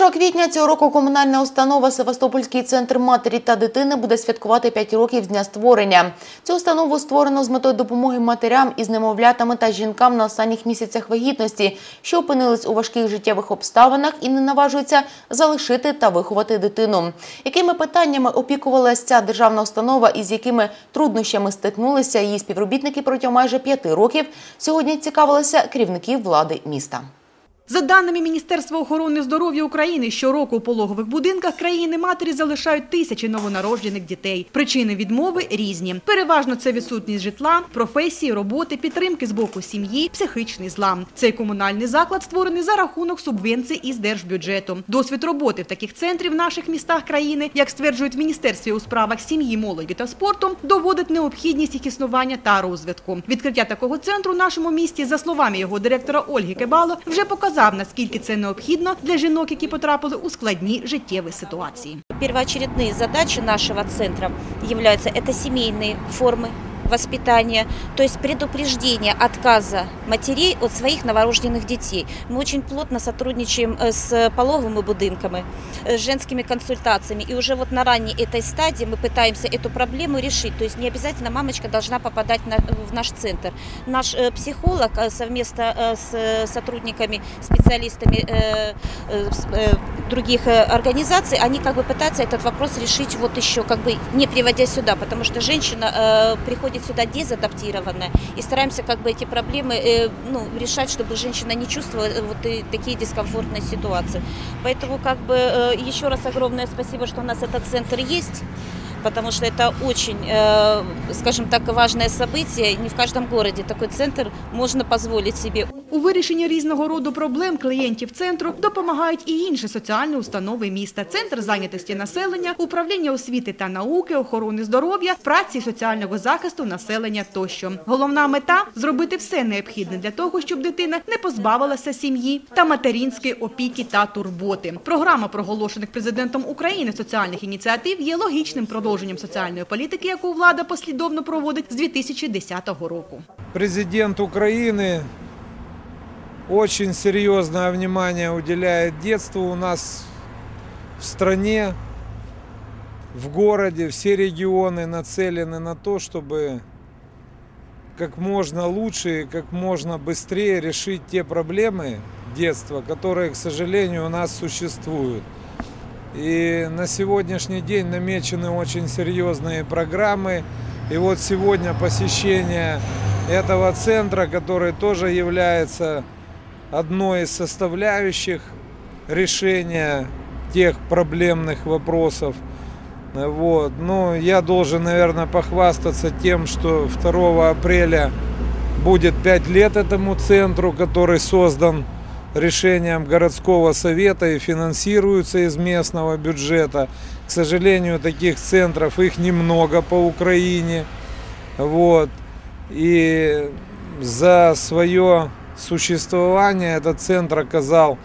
1 квітня цього року комунальна установа Севастопольський центр матері та дитини буде святкувати 5 років з дня створення. Цю установу створено з метою допомоги матерям із немовлятами та жінкам на останніх місяцях вагітності, що опинились у важких життєвих обставинах і не наважуються залишити та виховати дитину. Якими питаннями опікувалася ця державна установа і з якими труднощами стикнулися її співробітники протягом майже п'яти років, сьогодні цікавилися керівників влади міста. За даними Міністерства охорони здоров'я України, щороку у пологових будинках країни-матері залишають тисячі новонароджених дітей. Причини відмови різні. Переважно це відсутність житла, професії, роботи, підтримки з боку сім'ї, психічний злам. Цей комунальний заклад створений за рахунок субвенцій із держбюджету. Досвід роботи в таких центрів в наших містах країни, як стверджують в Міністерстві у справах сім'ї, молоді та спорту, доводить необхідність їх існування та розвитку. Відкриття такого центру в нашому місті, за словами його директора Ольги Кебало, вже показав, наскільки це необхідно для жінок, які потрапили у складні життєві ситуації. Первоочередные задачи нашего центра являются это семейные формы воспитания, то есть предупреждение отказа матерей от своих новорожденных детей. Мы очень плотно сотрудничаем э, с половыми будинками, э, с женскими консультациями. И уже вот на ранней этой стадии мы пытаемся эту проблему решить. То есть не обязательно мамочка должна попадать на, в наш центр. Наш э, психолог совместно с сотрудниками, специалистами других э, организаций, они как бы пытаются этот вопрос решить вот еще как бы не приводя сюда, потому что женщина э, приходит сюда дезадаптированная, и стараемся как бы эти проблемы э, ну, решать, чтобы женщина не чувствовала э, вот и такие дискомфортные ситуации. Поэтому как бы э, еще раз огромное спасибо, что у нас этот центр есть. Потому что это очень, э, скажем так, важное событие. Не в каждом городе такой центр можно позволить себе. У вирішенні різного роду проблем клієнтів центру допомагають і інші соціальні установи міста. Центр зайнятості населення, управління освіти та науки, охорони здоров'я, праці соціального захисту населення тощо. Головна мета зробити все необхідне для того, щоб дитина не позбавилася сім'ї та материнської опіки та турботи. Програма проголошених президентом України соціальних ініціатив є логічним продовженням соціальної політики, яку влада послідовно проводить з 2010 року. Президент Украины очень серьезное внимание уделяет детству у нас в стране, в городе, все регионы нацелены на то, чтобы как можно лучше и как можно быстрее решить те проблемы детства, которые, к сожалению, у нас существуют. И на сегодняшний день намечены очень серьезные программы. И вот сегодня посещение этого центра, который тоже является одной из составляющих решения тех проблемных вопросов. Вот. Ну, я должен, наверное, похвастаться тем, что 2 апреля будет 5 лет этому центру, который создан решением городского совета и финансируется из местного бюджета. К сожалению, таких центров их немного по Украине. Вот. И за свое существование. Этот центр оказал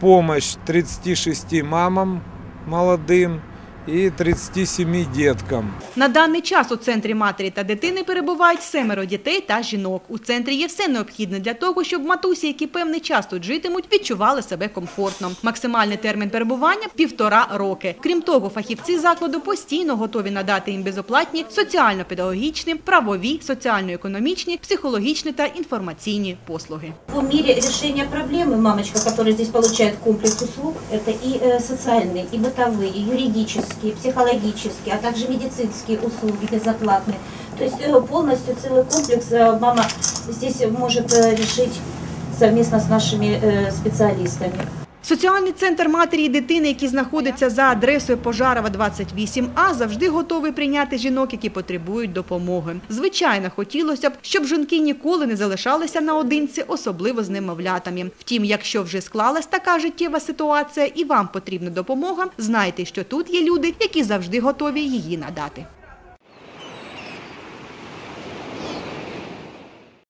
помощь 36 мамам молодым и 37 деткам. На даний час у центрі матері та дитини перебувають семеро дітей та жінок. У центрі є все необхідне для того, щоб матусі, які певний час тут житимуть, відчували себе комфортно. Максимальний термін перебування півтора роки. Крім того, фахівці закладу постійно готові надати їм безоплатні соціально-педагогічні, правові, соціально-економічні, психологічні та інформаційні послуги. В мире решения проблемы мамочка, которая здесь получает комплекс услуг, это и э, социальные, и бытовые, и Юридические, психологические, а также медицинские услуги безоплатные. То есть э, полностью целый комплекс э, мама здесь может э, решить совместно с нашими специалистами. Соціальний центр матері і дитини, який знаходиться за адресою Пожарова 28А, завжди готовий прийняти жінок, які потребують допомоги. Звичайно, хотілося б, щоб жінки ніколи не залишалися наодинці, особливо з немовлятами. Втім, якщо вже склалась така життєва ситуація і вам потрібна допомога, знайте, що тут є люди, які завжди готові її надати.